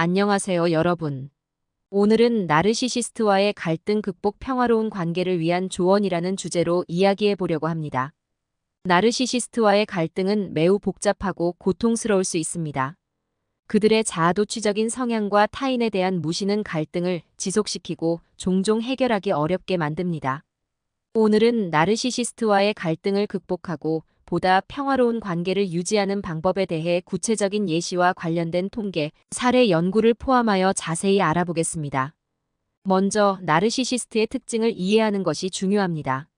안녕하세요, 여러분. 오늘은 나르시시스트와의 갈등 극복 평화로운 관계를 위한 조언이라는 주제로 이야기해 보려고 합니다. 나르시시스트와의 갈등은 매우 복잡하고 고통스러울 수 있습니다. 그들의 자아도취적인 성향과 타인에 대한 무시는 갈등을 지속시키고 종종 해결하기 어렵게 만듭니다. 오늘은 나르시시스트와의 갈등을 극복하고 보다 평화로운 관계를 유지하는 방법에 대해 구체적인 예시와 관련된 통계, 사례 연구를 포함하여 자세히 알아보겠습니다. 먼저 나르시시스트의 특징을 이해하는 것이 중요합니다.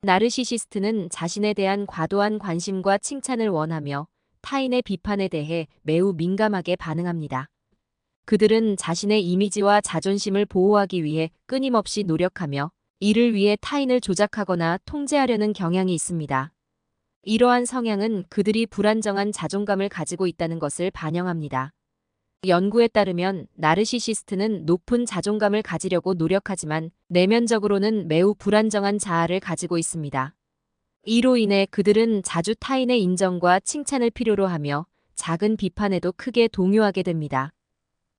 나르시시스트는 자신에 대한 과도한 관심과 칭찬을 원하며 타인의 비판에 대해 매우 민감하게 반응합니다. 그들은 자신의 이미지와 자존심을 보호하기 위해 끊임없이 노력하며 이를 위해 타인을 조작하거나 통제하려는 경향이 있습니다. 이러한 성향은 그들이 불안정한 자존감을 가지고 있다는 것을 반영합니다. 연구에 따르면 나르시시스트는 높은 자존감을 가지려고 노력하지만 내면적으로는 매우 불안정한 자아를 가지고 있습니다. 이로 인해 그들은 자주 타인의 인정과 칭찬을 필요로 하며 작은 비판에도 크게 동요하게 됩니다.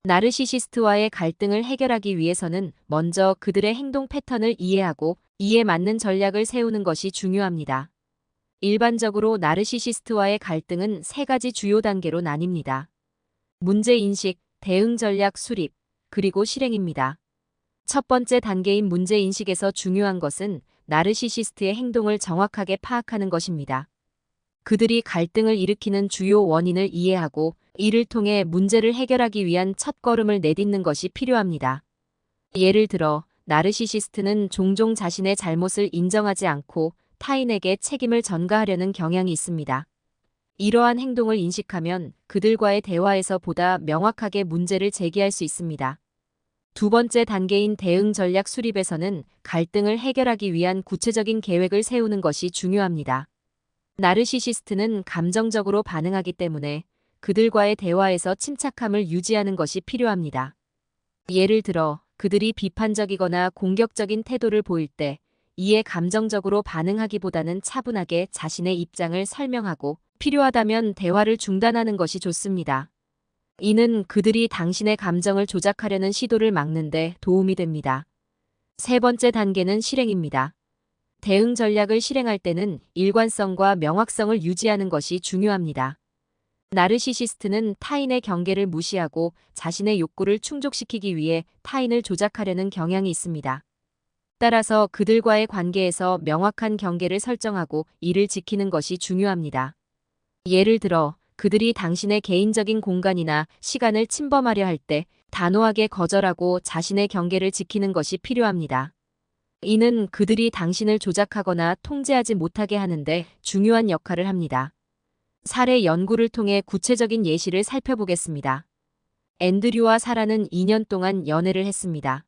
나르시시스트와의 갈등을 해결하기 위해서는 먼저 그들의 행동 패턴을 이해하고 이에 맞는 전략을 세우는 것이 중요합니다. 일반적으로 나르시시스트와의 갈등은 세 가지 주요 단계로 나뉩니다. 문제인식, 대응 전략 수립, 그리고 실행입니다. 첫 번째 단계인 문제인식에서 중요한 것은 나르시시스트의 행동을 정확하게 파악하는 것입니다. 그들이 갈등을 일으키는 주요 원인을 이해하고 이를 통해 문제를 해결하기 위한 첫 걸음을 내딛는 것이 필요합니다. 예를 들어, 나르시시스트는 종종 자신의 잘못을 인정하지 않고 타인에게 책임을 전가하려는 경향이 있습니다. 이러한 행동을 인식하면 그들과의 대화에서 보다 명확하게 문제를 제기할 수 있습니다. 두 번째 단계인 대응 전략 수립에서는 갈등을 해결하기 위한 구체적인 계획을 세우는 것이 중요합니다. 나르시시스트는 감정적으로 반응하기 때문에 그들과의 대화에서 침착함을 유지하는 것이 필요합니다. 예를 들어 그들이 비판적이거나 공격적인 태도를 보일 때 이에 감정적으로 반응하기보다는 차분하게 자신의 입장을 설명하고 필요하다면 대화를 중단하는 것이 좋습니다. 이는 그들이 당신의 감정을 조작하려는 시도를 막는데 도움이 됩니다. 세 번째 단계는 실행입니다. 대응 전략을 실행할 때는 일관성과 명확성을 유지하는 것이 중요합니다. 나르시시스트는 타인의 경계를 무시하고 자신의 욕구를 충족시키기 위해 타인을 조작하려는 경향이 있습니다. 따라서 그들과의 관계에서 명확한 경계를 설정하고 이를 지키는 것이 중요합니다. 예를 들어 그들이 당신의 개인적인 공간이나 시간을 침범하려 할 때 단호하게 거절하고 자신의 경계를 지키는 것이 필요합니다. 이는 그들이 당신을 조작하거나 통제하지 못하게 하는데 중요한 역할을 합니다. 사례 연구를 통해 구체적인 예시를 살펴보겠습니다. 앤드류와 사라는 2년 동안 연애를 했습니다.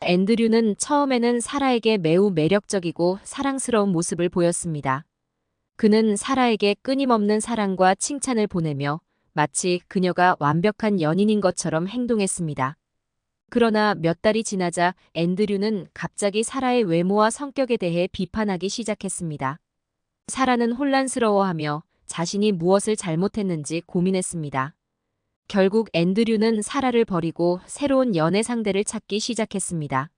앤드류는 처음에는 사라에게 매우 매력적이고 사랑스러운 모습을 보였습니다. 그는 사라에게 끊임없는 사랑과 칭찬을 보내며 마치 그녀가 완벽한 연인인 것처럼 행동했습니다. 그러나 몇 달이 지나자 앤드류는 갑자기 사라의 외모와 성격에 대해 비판하기 시작했습니다. 사라는 혼란스러워하며 자신이 무엇을 잘못했는지 고민했습니다. 결국 앤드류는 사라를 버리고 새로운 연애 상대를 찾기 시작했습니다.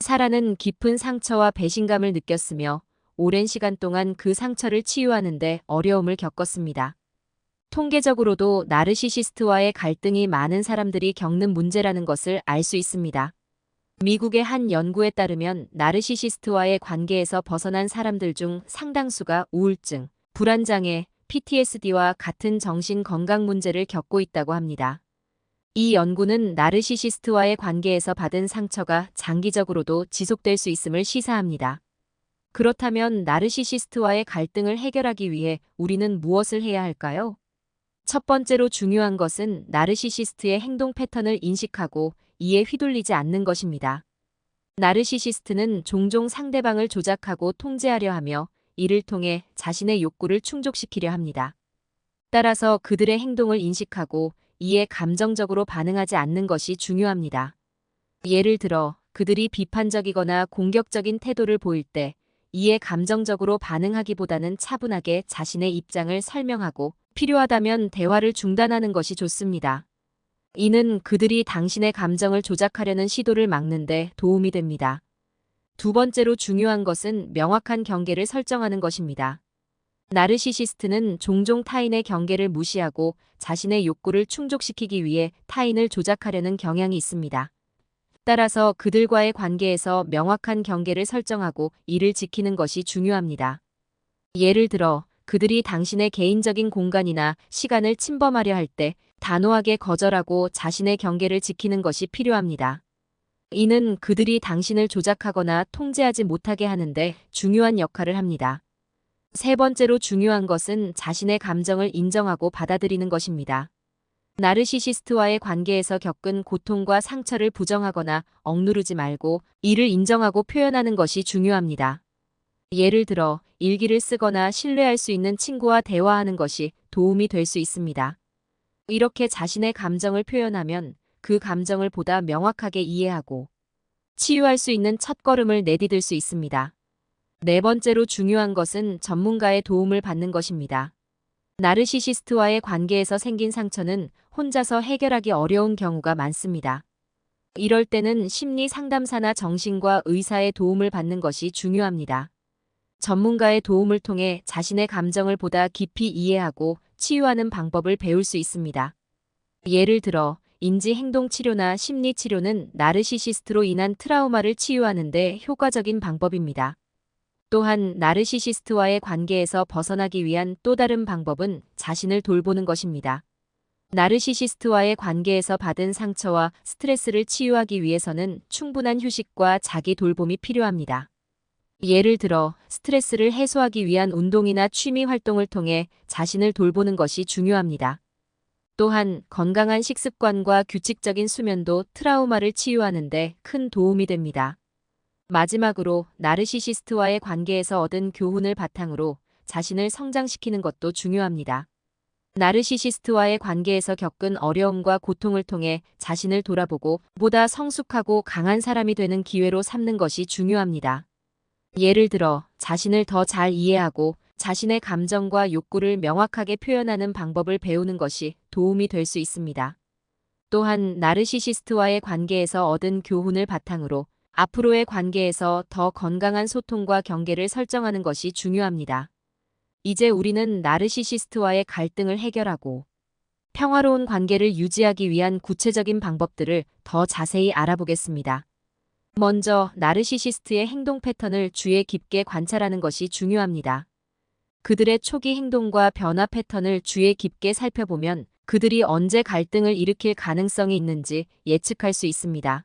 사라는 깊은 상처와 배신감을 느꼈으며 오랜 시간 동안 그 상처를 치유하는데 어려움을 겪었습니다. 통계적으로도 나르시시스트와의 갈등이 많은 사람들이 겪는 문제라는 것을 알 수 있습니다. 미국의 한 연구에 따르면 나르시시스트와의 관계에서 벗어난 사람들 중 상당수가 우울증, 불안장애, PTSD와 같은 정신 건강 문제를 겪고 있다고 합니다. 이 연구는 나르시시스트와의 관계에서 받은 상처가 장기적으로도 지속될 수 있음을 시사합니다. 그렇다면 나르시시스트와의 갈등을 해결하기 위해 우리는 무엇을 해야 할까요? 첫 번째로 중요한 것은 나르시시스트의 행동 패턴을 인식하고 이에 휘둘리지 않는 것입니다. 나르시시스트는 종종 상대방을 조작하고 통제하려 하며 이를 통해 자신의 욕구를 충족시키려 합니다. 따라서 그들의 행동을 인식하고 이에 감정적으로 반응하지 않는 것이 중요합니다. 예를 들어 그들이 비판적이거나 공격적인 태도를 보일 때 이에 감정적으로 반응하기보다는 차분하게 자신의 입장을 설명하고 필요하다면 대화를 중단하는 것이 좋습니다. 이는 그들이 당신의 감정을 조작하려는 시도를 막는데 도움이 됩니다. 두 번째로 중요한 것은 명확한 경계를 설정하는 것입니다. 나르시시스트는 종종 타인의 경계를 무시하고 자신의 욕구를 충족시키기 위해 타인을 조작하려는 경향이 있습니다. 따라서 그들과의 관계에서 명확한 경계를 설정하고 이를 지키는 것이 중요합니다. 예를 들어 그들이 당신의 개인적인 공간이나 시간을 침범하려 할 때 단호하게 거절하고 자신의 경계를 지키는 것이 필요합니다. 이는 그들이 당신을 조작하거나 통제하지 못하게 하는데 중요한 역할을 합니다. 세 번째로 중요한 것은 자신의 감정을 인정하고 받아들이는 것입니다. 나르시시스트와의 관계에서 겪은 고통과 상처를 부정하거나 억누르지 말고 이를 인정하고 표현하는 것이 중요합니다. 예를 들어 일기를 쓰거나 신뢰할 수 있는 친구와 대화하는 것이 도움이 될 수 있습니다. 이렇게 자신의 감정을 표현하면 그 감정을 보다 명확하게 이해하고 치유할 수 있는 첫걸음을 내디딜 수 있습니다. 네 번째로 중요한 것은 전문가의 도움을 받는 것입니다. 나르시시스트와의 관계에서 생긴 상처는 혼자서 해결하기 어려운 경우가 많습니다. 이럴 때는 심리 상담사나 정신과 의사의 도움을 받는 것이 중요합니다. 전문가의 도움을 통해 자신의 감정을 보다 깊이 이해하고 치유하는 방법을 배울 수 있습니다. 예를 들어 인지행동치료나 심리치료는 나르시시스트로 인한 트라우마를 치유하는 데 효과적인 방법입니다. 또한 나르시시스트와의 관계에서 벗어나기 위한 또 다른 방법은 자신을 돌보는 것입니다. 나르시시스트와의 관계에서 받은 상처와 스트레스를 치유하기 위해서는 충분한 휴식과 자기 돌봄이 필요합니다. 예를 들어 스트레스를 해소하기 위한 운동이나 취미 활동을 통해 자신을 돌보는 것이 중요합니다. 또한 건강한 식습관과 규칙적인 수면도 트라우마를 치유하는데 큰 도움이 됩니다. 마지막으로 나르시시스트와의 관계에서 얻은 교훈을 바탕으로 자신을 성장시키는 것도 중요합니다. 나르시시스트와의 관계에서 겪은 어려움과 고통을 통해 자신을 돌아보고 보다 성숙하고 강한 사람이 되는 기회로 삼는 것이 중요합니다. 예를 들어 자신을 더 잘 이해하고 자신의 감정과 욕구를 명확하게 표현하는 방법을 배우는 것이 도움이 될 수 있습니다. 또한 나르시시스트와의 관계에서 얻은 교훈을 바탕으로 앞으로의 관계에서 더 건강한 소통과 경계를 설정하는 것이 중요합니다. 이제 우리는 나르시시스트와의 갈등을 해결하고 평화로운 관계를 유지하기 위한 구체적인 방법들을 더 자세히 알아보겠습니다. 먼저 나르시시스트의 행동 패턴을 주의 깊게 관찰하는 것이 중요합니다. 그들의 초기 행동과 변화 패턴을 주의 깊게 살펴보면 그들이 언제 갈등을 일으킬 가능성이 있는지 예측할 수 있습니다.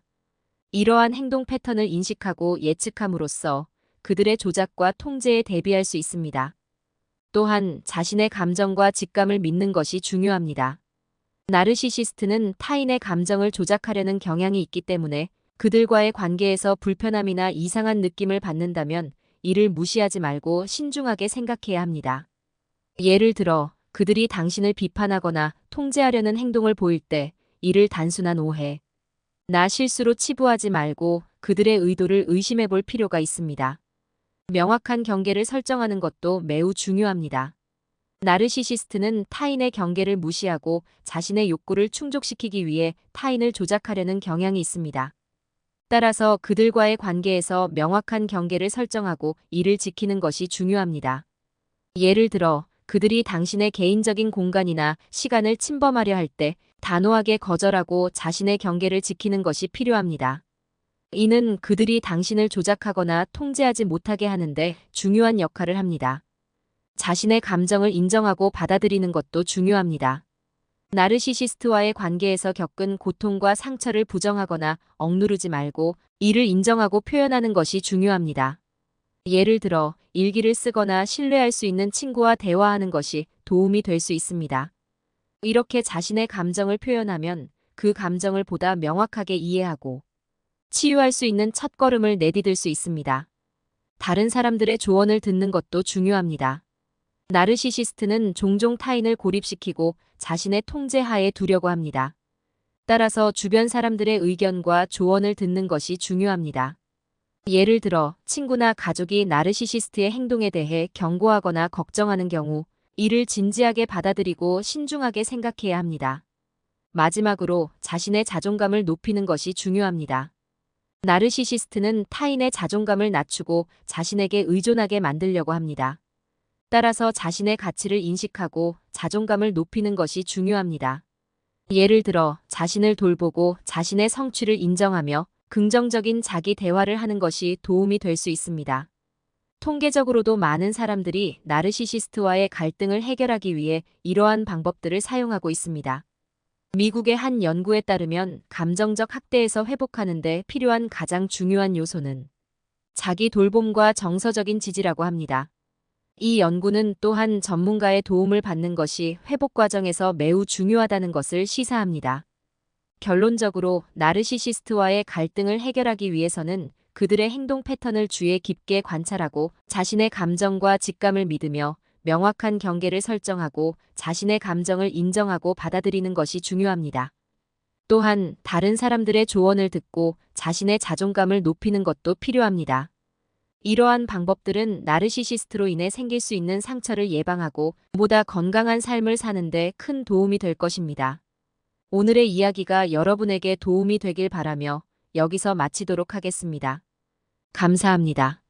이러한 행동 패턴을 인식하고 예측함으로써 그들의 조작과 통제에 대비할 수 있습니다. 또한 자신의 감정과 직감을 믿는 것이 중요합니다. 나르시시스트는 타인의 감정을 조작하려는 경향이 있기 때문에 그들과의 관계에서 불편함이나 이상한 느낌을 받는다면 이를 무시하지 말고 신중하게 생각해야 합니다. 예를 들어 그들이 당신을 비판하거나 통제하려는 행동을 보일 때 이를 단순한 오해, 나 실수로 치부하지 말고 그들의 의도를 의심해 볼 필요가 있습니다. 명확한 경계를 설정하는 것도 매우 중요합니다. 나르시시스트는 타인의 경계를 무시하고 자신의 욕구를 충족시키기 위해 타인을 조작하려는 경향이 있습니다. 따라서 그들과의 관계에서 명확한 경계를 설정하고 이를 지키는 것이 중요합니다. 예를 들어 그들이 당신의 개인적인 공간이나 시간을 침범하려 할 때 단호하게 거절하고 자신의 경계를 지키는 것이 필요합니다. 이는 그들이 당신을 조작하거나 통제하지 못하게 하는데 중요한 역할을 합니다. 자신의 감정을 인정하고 받아들이는 것도 중요합니다. 나르시시스트와의 관계에서 겪은 고통과 상처를 부정하거나 억누르지 말고 이를 인정하고 표현하는 것이 중요합니다. 예를 들어 일기를 쓰거나 신뢰할 수 있는 친구와 대화하는 것이 도움이 될 수 있습니다. 이렇게 자신의 감정을 표현하면 그 감정을 보다 명확하게 이해하고 치유할 수 있는 첫걸음을 내디딜 수 있습니다. 다른 사람들의 조언을 듣는 것도 중요합니다. 나르시시스트는 종종 타인을 고립시키고 자신의 통제 하에 두려고 합니다. 따라서 주변 사람들의 의견과 조언을 듣는 것이 중요합니다. 예를 들어 친구나 가족이 나르시시스트의 행동에 대해 경고하거나 걱정하는 경우 이를 진지하게 받아들이고 신중하게 생각해야 합니다. 마지막으로 자신의 자존감을 높이는 것이 중요합니다. 나르시시스트는 타인의 자존감을 낮추고 자신에게 의존하게 만들려고 합니다. 따라서 자신의 가치를 인식하고 자존감을 높이는 것이 중요합니다. 예를 들어 자신을 돌보고 자신의 성취를 인정하며 긍정적인 자기 대화를 하는 것이 도움이 될 수 있습니다. 통계적으로도 많은 사람들이 나르시시스트와의 갈등을 해결하기 위해 이러한 방법들을 사용하고 있습니다. 미국의 한 연구에 따르면 감정적 학대에서 회복하는데 필요한 가장 중요한 요소는 자기 돌봄과 정서적인 지지라고 합니다. 이 연구는 또한 전문가의 도움을 받는 것이 회복 과정에서 매우 중요하다는 것을 시사합니다. 결론적으로 나르시시스트와의 갈등을 해결하기 위해서는 그들의 행동 패턴을 주의 깊게 관찰하고 자신의 감정과 직감을 믿으며 명확한 경계를 설정하고 자신의 감정을 인정하고 받아들이는 것이 중요합니다. 또한 다른 사람들의 조언을 듣고 자신의 자존감을 높이는 것도 필요합니다. 이러한 방법들은 나르시시스트로 인해 생길 수 있는 상처를 예방하고 보다 건강한 삶을 사는데 큰 도움이 될 것입니다. 오늘의 이야기가 여러분에게 도움이 되길 바라며 여기서 마치도록 하겠습니다. 감사합니다.